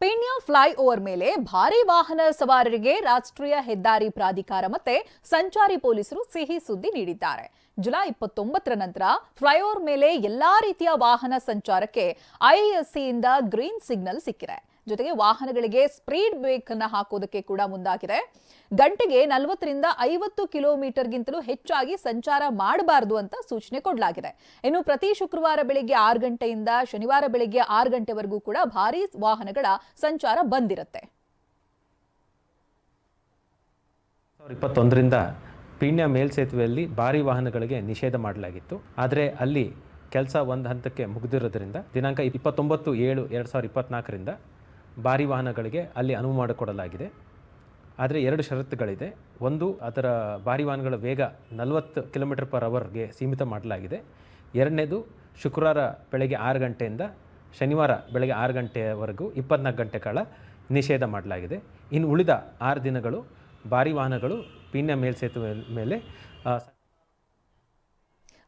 Peenya flyover ಮೇಲೆ ಭಾರಿ ವಾಹನ ಸವಾರರಿಗೆ ರಾಷ್ಟ್ರೀಯ ಹೆದ್ದಾರಿ ಪ್ರಾಧಿಕಾರ ಮತ್ತೆ ಸಂಚಾರಿ ಪೊಲೀಸರು ಸಿಹಿ ಸುದ್ದಿ ನೀಡಿದ್ದಾರೆ. ಜುಲೈ ಇಪ್ಪತ್ತೊಂಬತ್ತರ ನಂತರ ಫ್ಲೈಓವರ್ ಮೇಲೆ ಎಲ್ಲಾ ರೀತಿಯ ವಾಹನ ಸಂಚಾರಕ್ಕೆ ಐಎಸ್ಸಿಯಿಂದ ಗ್ರೀನ್ ಸಿಗ್ನಲ್ ಸಿಕ್ಕಿದೆ. ಜೊತೆಗೆ ವಾಹನಗಳಿಗೆ ಸ್ಪೀಡ್ ಬ್ರೇಕ್ ಅನ್ನ ಹಾಕೋದಕ್ಕೆ ಕೂಡ ಮುಂದಾಗಿದೆ. ಗಂಟೆಗೆ ನಲವತ್ತರಿಂದ ಐವತ್ತು ಕಿಲೋಮೀಟರ್ಗಿಂತಲೂ ಹೆಚ್ಚಾಗಿ ಸಂಚಾರ ಮಾಡಬಾರದು ಅಂತ ಸೂಚನೆ ಕೊಡಲಾಗಿದೆ. ಇನ್ನು ಪ್ರತಿ ಶುಕ್ರವಾರ ಬೆಳಿಗ್ಗೆ ಆರು ಗಂಟೆಯಿಂದ ಶನಿವಾರ ಬೆಳಿಗ್ಗೆ ಆರು ಗಂಟೆವರೆಗೂ ಕೂಡ ಭಾರೀ ವಾಹನಗಳ ಸಂಚಾರ ಬಂದಿರುತ್ತೆ. ಇಪ್ಪತ್ತೊಂದರಿಂದ ಪೀಣ್ಯ ಮೇಲ್ಸೇತುವೆಯಲ್ಲಿ ಭಾರಿ ವಾಹನಗಳಿಗೆ ನಿಷೇಧ ಮಾಡಲಾಗಿತ್ತು. ಆದರೆ ಅಲ್ಲಿ ಕೆಲಸ ಒಂದು ಹಂತಕ್ಕೆ ಮುಗಿದಿರೋದ್ರಿಂದ ದಿನಾಂಕ ಇಪ್ಪತ್ತೊಂಬತ್ತು ಏಳು ಎರಡು ಸಾವಿರದ ಇಪ್ಪತ್ತ್ನಾಲ್ಕರಿಂದ ಭಾರಿ ವಾಹನಗಳಿಗೆ ಅಲ್ಲಿ ಅನುವು ಮಾಡಿಕೊಡಲಾಗಿದೆ. ಆದರೆ ಎರಡು ಷರತ್ತುಗಳಿದೆ. ಒಂದು, ಅದರ ಭಾರಿ ವಾಹನಗಳ ವೇಗ ನಲವತ್ತು ಕಿಲೋಮೀಟರ್ ಪರ್ ಅವರ್ಗೆ ಸೀಮಿತ ಮಾಡಲಾಗಿದೆ. ಎರಡನೇದು, ಶುಕ್ರವಾರ ಬೆಳಗ್ಗೆ ಆರು ಗಂಟೆಯಿಂದ ಶನಿವಾರ ಬೆಳಗ್ಗೆ ಆರು ಗಂಟೆಯವರೆಗೂ ಇಪ್ಪತ್ನಾಲ್ಕು ಗಂಟೆ ಕಾಲ ನಿಷೇಧ ಮಾಡಲಾಗಿದೆ. ಇನ್ನು ಉಳಿದ ಆರು ದಿನಗಳು ಭಾರಿ ವಾಹನಗಳು ಪೀಣ್ಯ ಮೇಲ್ಸೇತುವೆ ಮೇಲೆ